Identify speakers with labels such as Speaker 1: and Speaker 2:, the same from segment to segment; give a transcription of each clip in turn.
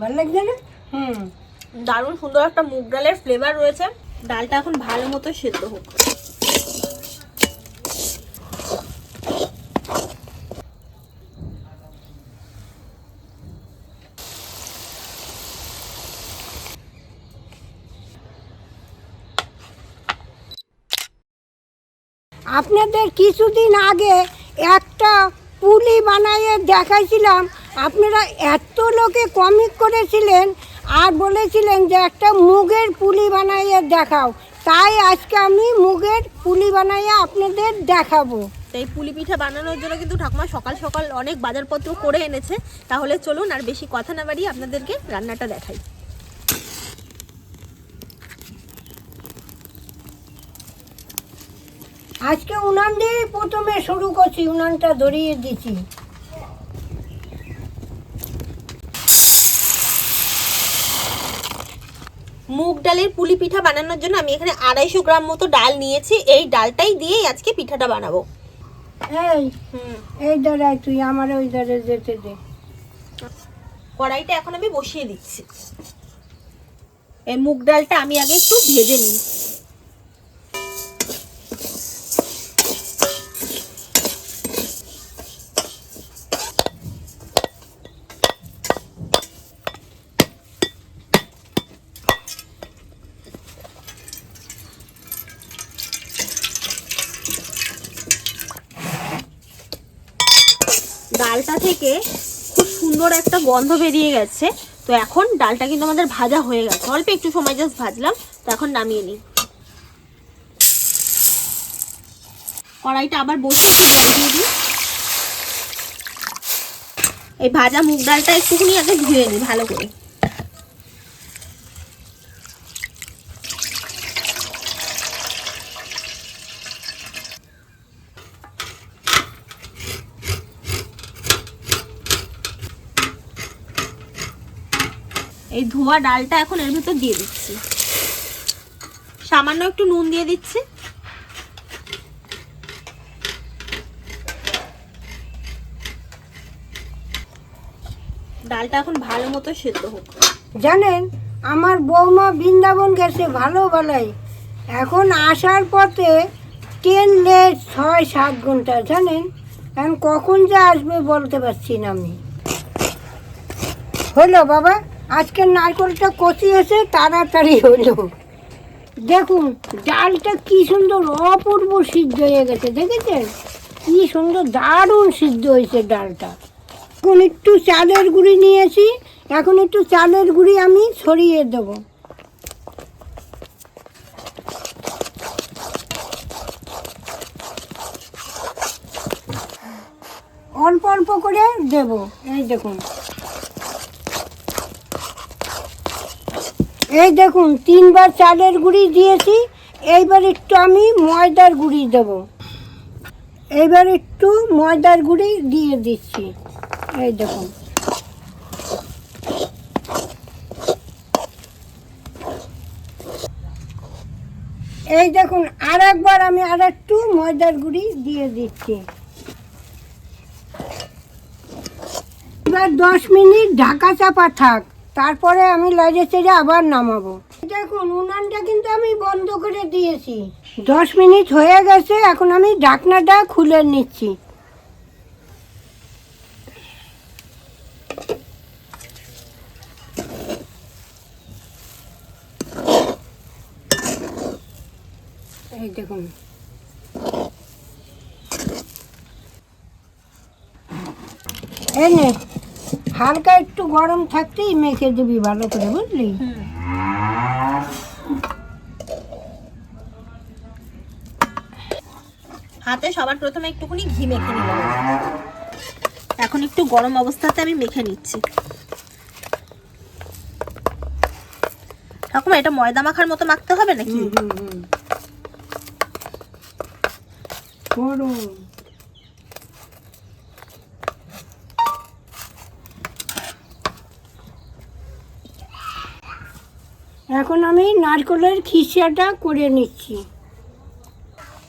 Speaker 1: ভালো লাগছে না? হুম।
Speaker 2: দারুণ সুন্দর একটা মুগ ডালের ফ্লেভার রয়েছে। ডালটা এখন ভালো মতো সেদ্ধ হোক।
Speaker 1: আপনাদের কিছুদিন আগে একটা পুলি বানাইয়ে দেখাইছিলাম আপনারা এত লোকে কমিক করেছিলেন আর বলেছিলেন যে একটা মুগের পুলি বানাইয়ে দেখাও। তাই আজকে আমি মুগের পুলি বানাইয়ে আপনাদের দেখাবো।
Speaker 2: তো এই পুলি পিঠা বানানোর জন্য কিন্তু ঠাকুমা সকাল সকাল অনেক বাজারপত্র করে এনেছে। তাহলে চলুন আর বেশি কথা না বাড়িয়ে আপনাদেরকে রান্নাটা দেখাই।
Speaker 1: আজকে উনান দিয়ে প্রথমে শুরু করছি উনানটা ধরিয়ে দিছি
Speaker 2: মুগ ডালের পুলি পিঠা বানানোর জন্য আমি এখানে আড়াইশো গ্রাম মতো ডাল নিয়েছি। এই ডালটাই দিয়েই আজকে পিঠাটা বানাবো।
Speaker 1: এই এই দাঁড়ায় তুই আমার ওই দাঁড়ে যেতে দে।
Speaker 2: কড়াইটা এখন আমি বসিয়ে দিচ্ছি। এই মুগ ডালটা আমি আগে একটু ভেজে নিই। ডালটা থেকে খুব সুন্দর একটা গন্ধ বেরিয়ে গেছে। তো এখন ডালটা কিন্তু আমাদের ভাজা হয়ে গেছে। অল্প একটু সময় জাস্ট ভাজলাম, তো এখন নামিয়ে নিই। কড়াইটা আবার বসে একটু জল দিয়ে দিই। এই ভাজা মুগ ডালটা একটুখানি আগে ধুয়ে নিই ভালো করে এই ধোয়া ডালটা এখন এর ভিতর দিয়ে দিচ্ছি। সামান্য একটু নুন দিয়ে দিচ্ছি। ডালটা এখন ভালো মতো সেদ্ধ হোক।
Speaker 1: জানেন, আমার বৌমা বৃন্দাবন গেছে ভালো ভালোই এখন আসার পথে ট্রেন লেট ছয় সাত ঘণ্টা, জানেন? এখন কখন যে আসবে বলতে পারছি না আমি। হলো বাবা? আজকের নারকেলটা কচিয়েছে তাড়াতাড়ি হলো। দেখুন, ডালটা কি সুন্দর অপূর্ব সিদ্ধ হয়ে গেছে, দেখেছেন? কি সুন্দর, দারুণ সিদ্ধ হয়েছে ডালটা। এখন একটু চালের গুঁড়ি নিয়েছি, এখন একটু চালের গুঁড়ি আমি ছড়িয়ে দেব। অল্প অল্প করে দেব, এই দেখুন। এই দেখুন, তিনবার চালের গুঁড়ি দিয়েছি, এইবার একটু আমি ময়দার গুঁড়ি দেব। এইবার একটু ময়দার গুঁড়ি দিয়ে দিচ্ছি। এই দেখুন। এই দেখুন আর একবার আমি আর একটু ময়দার গুঁড়ি দিয়ে দিচ্ছি। এবার দশ মিনিট ঢাকা চাপা থাক। তারপরে আমি লাজে চেড়ে আবার নামাবো। দেখুন, উনানটা কিন্তু আমি বন্ধ করে দিয়েছি। দশ মিনিট হয়ে গেছে, এখন আমি ঢাকনাটা খুলে নিচ্ছি। এই দেখুন। এই নে হালকা একটু গরম থাকতেই মেখে দিবি ভালো করে বুঝলি?
Speaker 2: হাতে সবার প্রথমে একটুখানি ঘি মেখে নিলাম। এখন একটু গরম অবস্থাতে আমি মেখে নিচ্ছি। ঠাকুমা এটা ময়দা মাখার মতো মাখতে হবে নাকি?
Speaker 1: হুম, হুম, এখন আমি নারকলের খিসাটা করে নিচ্ছি।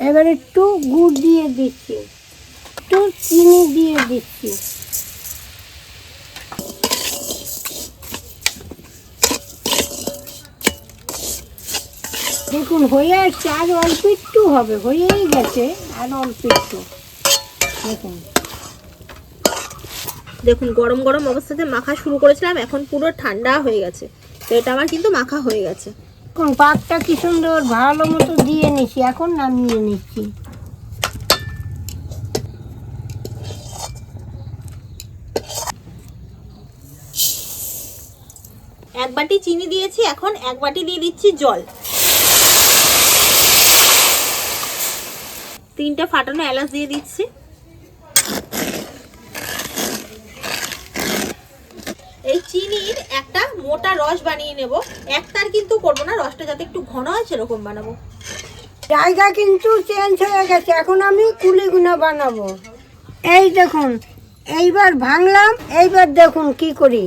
Speaker 1: এবার একটু গুড় দিয়ে দিচ্ছি। একটু চিনি দিয়ে দিচ্ছি। দেখুন, হয়ে আসছে। আর অল্প একটু হবে, হয়েই গেছে। আর অল্প একটু। দেখুন।
Speaker 2: দেখুন, গরম গরম অবস্থাতে মাখা শুরু করেছিলাম, এখন পুরো ঠান্ডা হয়ে গেছে। তো এটা আমার কিন্তু মাখা হয়ে গেছে।
Speaker 1: এখন পাকটা কি সুন্দর ভালো মতো দিয়ে নিচ্ছি এখন নামিয়ে নিচ্ছি।
Speaker 2: এক বাটি চিনি দিয়েছি এখন এক বাটি দিয়ে দিচ্ছি জল। তিনটে ফাটানো এলাচ দিয়ে দিচ্ছি এই চিনির একটা মোটা রস বানিয়ে নেব। একটার কিন্তু করব না, রসটা যাতে একটু ঘন হয় সেরকম বানাবো।
Speaker 1: জায়গা কিন্তু চেঞ্জ হয়ে গেছে, এখন আমি কুলিগুনা বানাবো। এই দেখুন, এইবার ভাঙলাম, এইবার দেখুন কি করি।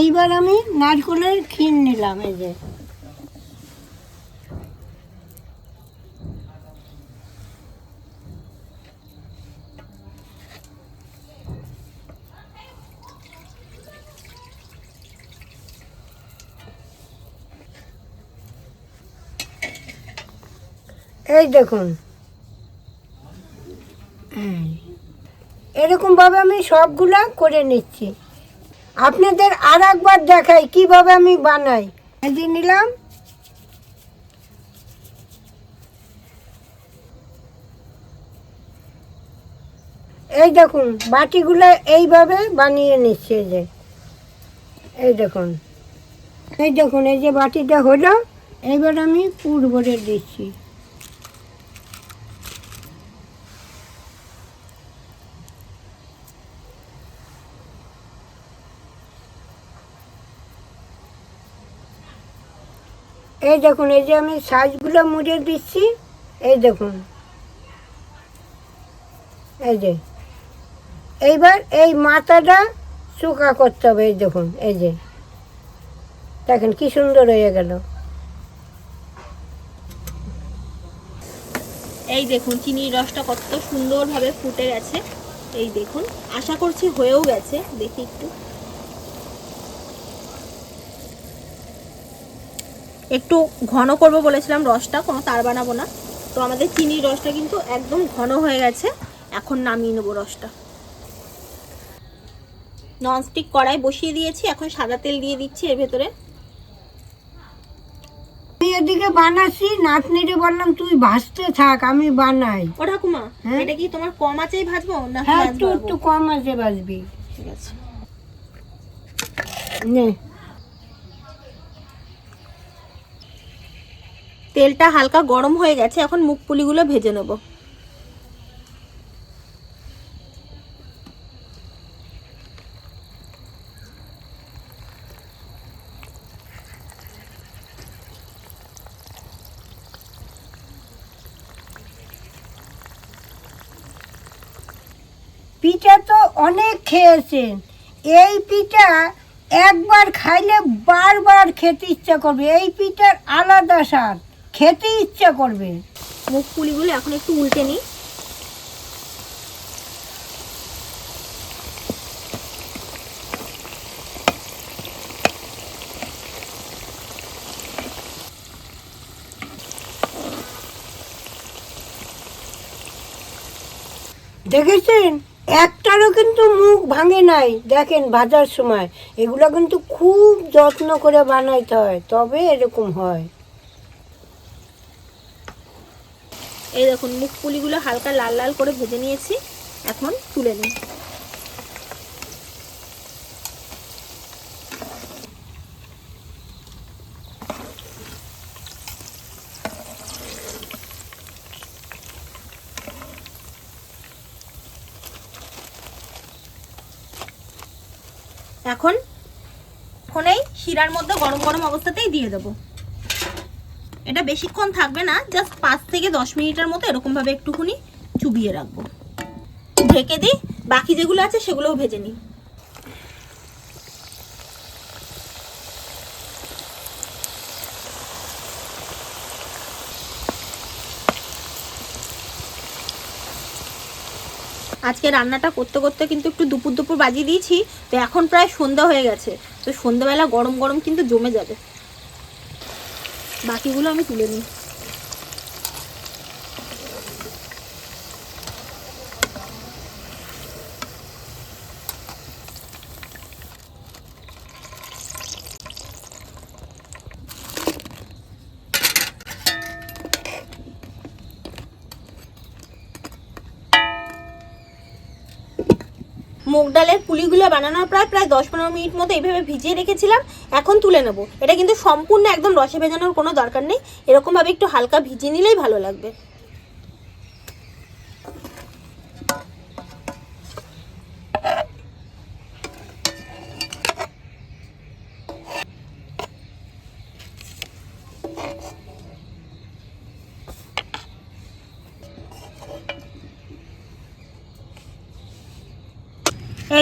Speaker 1: এইবার আমি নারকেলের ক্ষীর নিলাম, এই যে। এই দেখুন। এই। এরকমভাবে আমি সবগুলা করে নিচ্ছি। আপনাদের আর একবার দেখাই কীভাবে আমি বানাই। এই নিলাম। এই দেখুন, বাটিগুলো এইভাবে বানিয়ে নিচ্ছে যে। এই দেখুন। এই দেখুন, এই যে বাটিটা হলো, এইবার আমি পুর ভরে দিচ্ছি। এই দেখুন, এই যে আমি সাইজগুলো মুড়ে দিচ্ছি, এই দেখুন। এই যে। এইবার এই মাথাটা শুকা করতে হবে, এই দেখুন, এই যে। দেখেন কি সুন্দর হয়ে গেল।
Speaker 2: এই দেখুন, চিনির রসটা কত সুন্দরভাবে ফুটে গেছে। এই দেখুন, আশা করছি হয়েও গেছে, দেখি একটু। একটু ঘন করব বলেছিলাম রসটা কোনো তার বানাবো না। তো আমাদের চিনির রসটা কিন্তু একদম ঘন হয়ে গেছে। এখন নামিয়ে নেব রসটা। ননস্টিক কড়াই বসিয়ে দিয়েছি এখন সাদা তেল দিয়ে দিচ্ছি এর ভেতরে।
Speaker 1: আমি এদিকে বানাচ্ছি নাতনিরে বললাম তুই ভাজতে থাক আমি বানাই।
Speaker 2: ও ঠাকুমা
Speaker 1: হ্যাঁ?
Speaker 2: এটা কি তোমার কম আঁচেই ভাজবো না
Speaker 1: হ্যাঁ একটু একটু কম আছে বাজবি
Speaker 2: ঠিক আছে।
Speaker 1: নে।
Speaker 2: তেলটা হালকা গরম হয়ে গেছে, এখন মুখ পুলিগুলো ভেজে নেব।
Speaker 1: পিঠা তো অনেক খেয়েছেন। এই পিঠা একবার খাইলে বারবার খেতে ইচ্ছা করবে। এই পিঠার আলাদা স্বাদ। খেতে ইচ্ছা করবে।
Speaker 2: মুখ পুলিগুলো এখন একটু উল্টে নিই।
Speaker 1: দেখেছেন? একটারও কিন্তু মুখ ভাঙে নাই। দেখেন ভাজার সময়। এগুলো কিন্তু খুব যত্ন করে বানাইতে হয় তবে এরকম হয়।
Speaker 2: এই দেখুন, মুখ পুলিগুলো হালকা লাল লাল করে ভেজে নিয়েছি। এখন তুলে নিই। এখন এই শিরার মধ্যে গরম গরম অবস্থাতেই দিয়ে দেবো। এটা বেশিক্ষণ থাকবে না জাস্ট পাঁচ থেকে দশ মিনিটের মতো এরকমভাবে একটুখানি চুবিয়ে রাখব। ঢেকে দিই, বাকি যেগুলো আছে সেগুলোও ভেজে নিই। আজকে রান্নাটা করতে করতে কিন্তু একটু দুপুর দুপুর বাজিয়ে দিয়েছি, তো এখন প্রায় সন্ধ্যা হয়ে গেছে, তো সন্ধ্যাবেলা গরম গরম কিন্তু জমে যাবে। বাকিগুলো আমি তুলে নিই। মুগ ডালের পুলিগুলো বানানোর প্রায় প্রায় দশ পনেরো মিনিট মতো এইভাবে ভিজিয়ে রেখেছিলাম। এখন তুলে নেব। এটা কিন্তু সম্পূর্ণ একদম রসে ভেজানোর কোনো দরকার নেই। এরকমভাবে একটু হালকা ভিজিয়ে নিলেই ভালো লাগবে।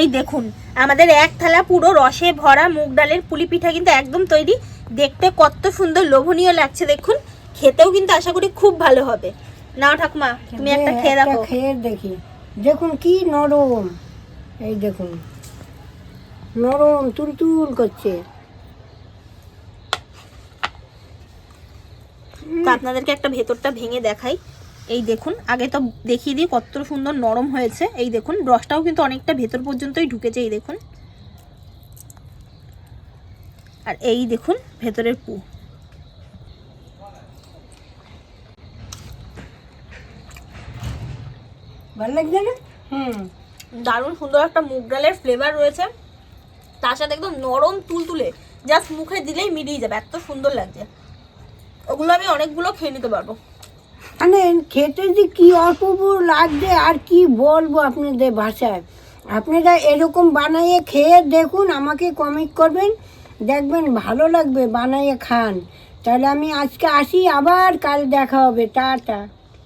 Speaker 2: এই দেখুন আমাদের এক থালা পুরো রসে ভরা মুগ ডালের পুলি পিঠা কিন্তু একদম তৈরি। দেখতে কত সুন্দর লোভনীয় লাগছে দেখুন খেতেও কিন্তু আশা করি খুব ভালো হবে। নাও ঠাকুমা তুমি একটা খেয়ে দেখো।
Speaker 1: খেয়ে দেখি। দেখুন কি নরম। এই দেখুন নরম তুলতুল করছে।
Speaker 2: আপনাদেরকে একটা ভেতরটা ভেঙে দেখাই। এই দেখুন আগে তো দেখিয়ে দিই কত সুন্দর নরম হয়েছে। এই দেখুন রসটাও কিন্তু অনেকটা ভেতর পর্যন্তই ঢুকেছে এই দেখুন। আর এই দেখুন ভেতরের পু।
Speaker 1: ভালো লাগছে না? হুম।
Speaker 2: দারুণ সুন্দর একটা মুগ ডালের ফ্লেভার রয়েছে। তার সাথে একদম নরম তুলতুলে জাস্ট মুখে দিলেই মিলিয়ে যাবে এত সুন্দর লাগছে। ওগুলো আমি অনেকগুলো খেয়ে নিতে পারব।
Speaker 1: মানে খেতে যে কী অপূর্ব লাগছে আর কি বলব আপনাদের ভাষায়? আপনারা এরকম বানাইয়ে খেয়ে দেখুন, আমাকে কমেন্ট করবেন। দেখবেন ভালো লাগবে বানাইয়ে খান। তাহলে আমি আজকে আসি, আবার কাল দেখা হবে। টাটা।